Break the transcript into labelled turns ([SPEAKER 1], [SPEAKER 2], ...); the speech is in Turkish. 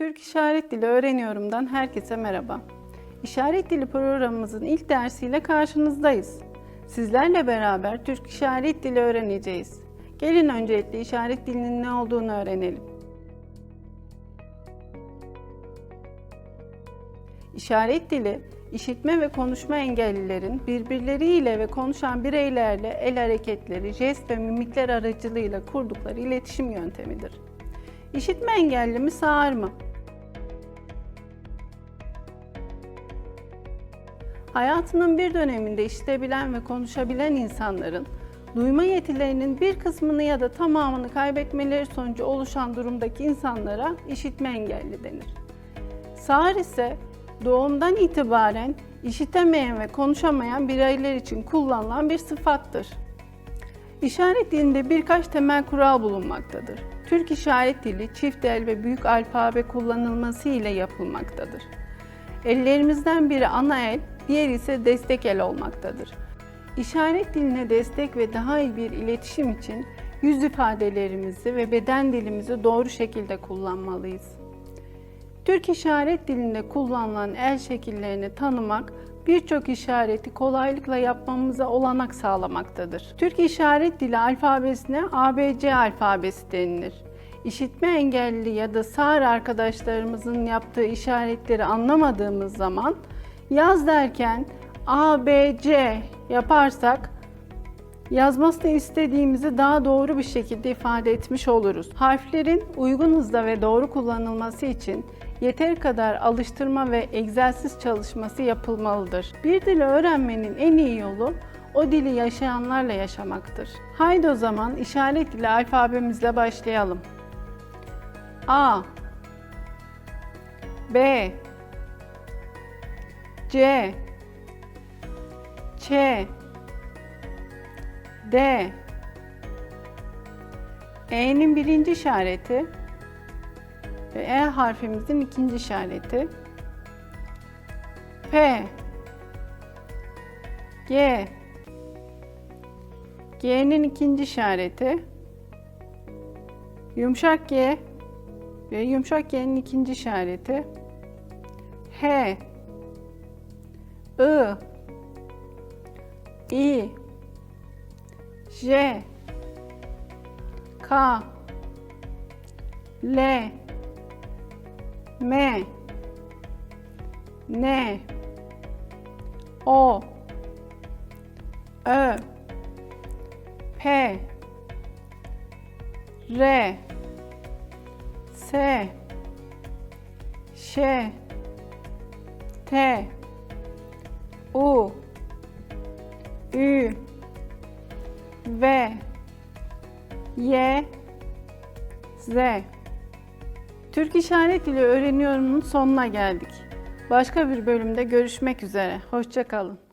[SPEAKER 1] Türk İşaret Dili Öğreniyorum'dan herkese merhaba. İşaret Dili programımızın ilk dersiyle karşınızdayız. Sizlerle beraber Türk İşaret Dili öğreneceğiz. Gelin öncelikle işaret dilinin ne olduğunu öğrenelim. İşaret dili, işitme ve konuşma engellilerin birbirleriyle ve konuşan bireylerle el hareketleri, jest ve mimikler aracılığıyla kurdukları iletişim yöntemidir. İşitme engelli mi sağır mı? Hayatının bir döneminde işitebilen ve konuşabilen insanların duyma yetilerinin bir kısmını ya da tamamını kaybetmeleri sonucu oluşan durumdaki insanlara işitme engelli denir. Sağır ise doğumdan itibaren işitemeyen ve konuşamayan bireyler için kullanılan bir sıfattır. İşaret dilinde birkaç temel kural bulunmaktadır. Türk işaret dili çift el ve büyük alfabe kullanılması ile yapılmaktadır. Ellerimizden biri ana el, diğeri ise destek el olmaktadır. İşaret diline destek ve daha iyi bir iletişim için yüz ifadelerimizi ve beden dilimizi doğru şekilde kullanmalıyız. Türk işaret dilinde kullanılan el şekillerini tanımak birçok işareti kolaylıkla yapmamıza olanak sağlamaktadır. Türk işaret dili alfabesine ABC alfabesi denilir. İşitme engelli ya da sağır arkadaşlarımızın yaptığı işaretleri anlamadığımız zaman yaz derken ABC yaparsak yazmasını istediğimizi daha doğru bir şekilde ifade etmiş oluruz. Harflerin uygun hızda ve doğru kullanılması için yeteri kadar alıştırma ve egzersiz çalışması yapılmalıdır. Bir dili öğrenmenin en iyi yolu o dili yaşayanlarla yaşamaktır. Haydi o zaman işaret dili alfabemizle başlayalım. A B C. Ç. D. E'nin birinci işareti ve E harfimizin ikinci işareti. P. G. G'nin ikinci işareti. Yumuşak G ve yumuşak G'nin ikinci işareti. H I I. J. K. L. M. N. O. Ö. P. R. S. Ş. T U Ü V Y Z Türk İşaret Dili öğreniyorumun sonuna geldik. Başka bir bölümde görüşmek üzere. Hoşçakalın.